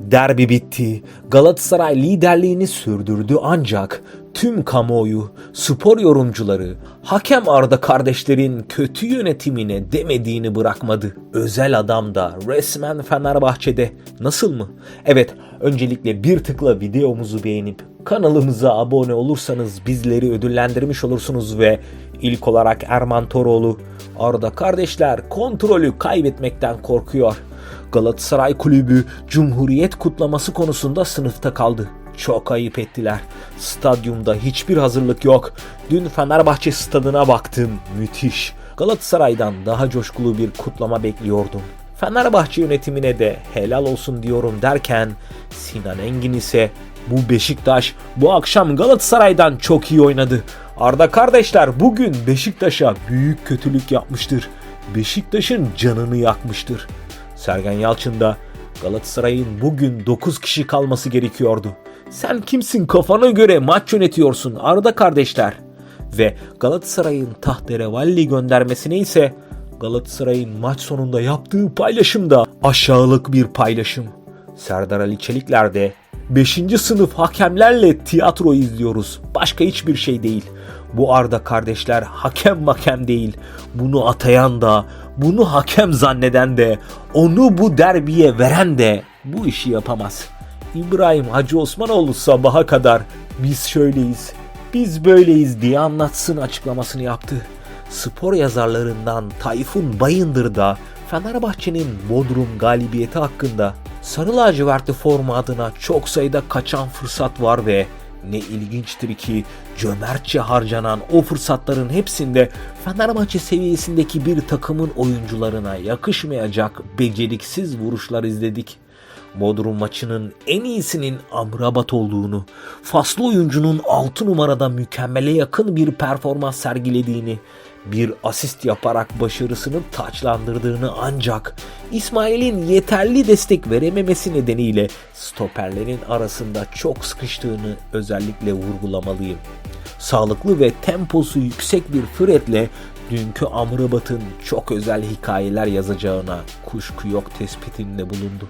Derbi bitti. Galatasaray liderliğini sürdürdü ancak tüm kamuoyu, spor yorumcuları, hakem Arda kardeşlerin kötü yönetimine demediğini bırakmadı. Özel adam da resmen Fenerbahçe'de. Nasıl mı? Evet, öncelikle bir tıkla videomuzu beğenip kanalımıza abone olursanız bizleri ödüllendirmiş olursunuz ve ilk olarak Erman Toroğlu, Arda kardeşler kontrolü kaybetmekten korkuyor. Galatasaray Kulübü Cumhuriyet kutlaması konusunda sınıfta kaldı. Çok ayıp ettiler. Stadyumda hiçbir hazırlık yok. Dün Fenerbahçe stadına baktım. Müthiş. Galatasaray'dan daha coşkulu bir kutlama bekliyordum. Fenerbahçe yönetimine de helal olsun diyorum derken Sinan Engin ise bu Beşiktaş bu akşam Galatasaray'dan çok iyi oynadı. Arda kardeşler bugün Beşiktaş'a büyük kötülük yapmıştır. Beşiktaş'ın canını yakmıştır. Sergen Yalçın da Galatasaray'ın bugün 9 kişi kalması gerekiyordu. Sen kimsin kafana göre maç yönetiyorsun Arda kardeşler. Ve Galatasaray'ın tahterevalli göndermesine ise Galatasaray'ın maç sonunda yaptığı paylaşım da aşağılık bir paylaşım. Serdar Ali Çelikler de 5. sınıf hakemlerle tiyatro izliyoruz. Başka hiçbir şey değil. Bu Arda kardeşler hakem makem değil. Bunu atayan da, bunu hakem zanneden de, onu bu derbiye veren de bu işi yapamaz. İbrahim Hacı Osmanoğlu sabaha kadar biz şöyleyiz, biz böyleyiz diye anlatsın açıklamasını yaptı. Spor yazarlarından Tayfun Bayındır da Fenerbahçe'nin Bodrum galibiyeti hakkında Sarı lacivertli forma adına çok sayıda kaçan fırsat var ve ne ilginçtir ki cömertçe harcanan o fırsatların hepsinde Fenerbahçe seviyesindeki bir takımın oyuncularına yakışmayacak beceriksiz vuruşlar izledik. Bodrum maçının en iyisinin Amrabat olduğunu, faslı oyuncunun 6 numarada mükemmele yakın bir performans sergilediğini, bir asist yaparak başarısını taçlandırdığını ancak İsmail'in yeterli destek verememesi nedeniyle stoperlerin arasında çok sıkıştığını özellikle vurgulamalıyım. Sağlıklı ve temposu yüksek bir Fred'le dünkü Amrabat'ın çok özel hikayeler yazacağına kuşku yok tespitinde bulundu.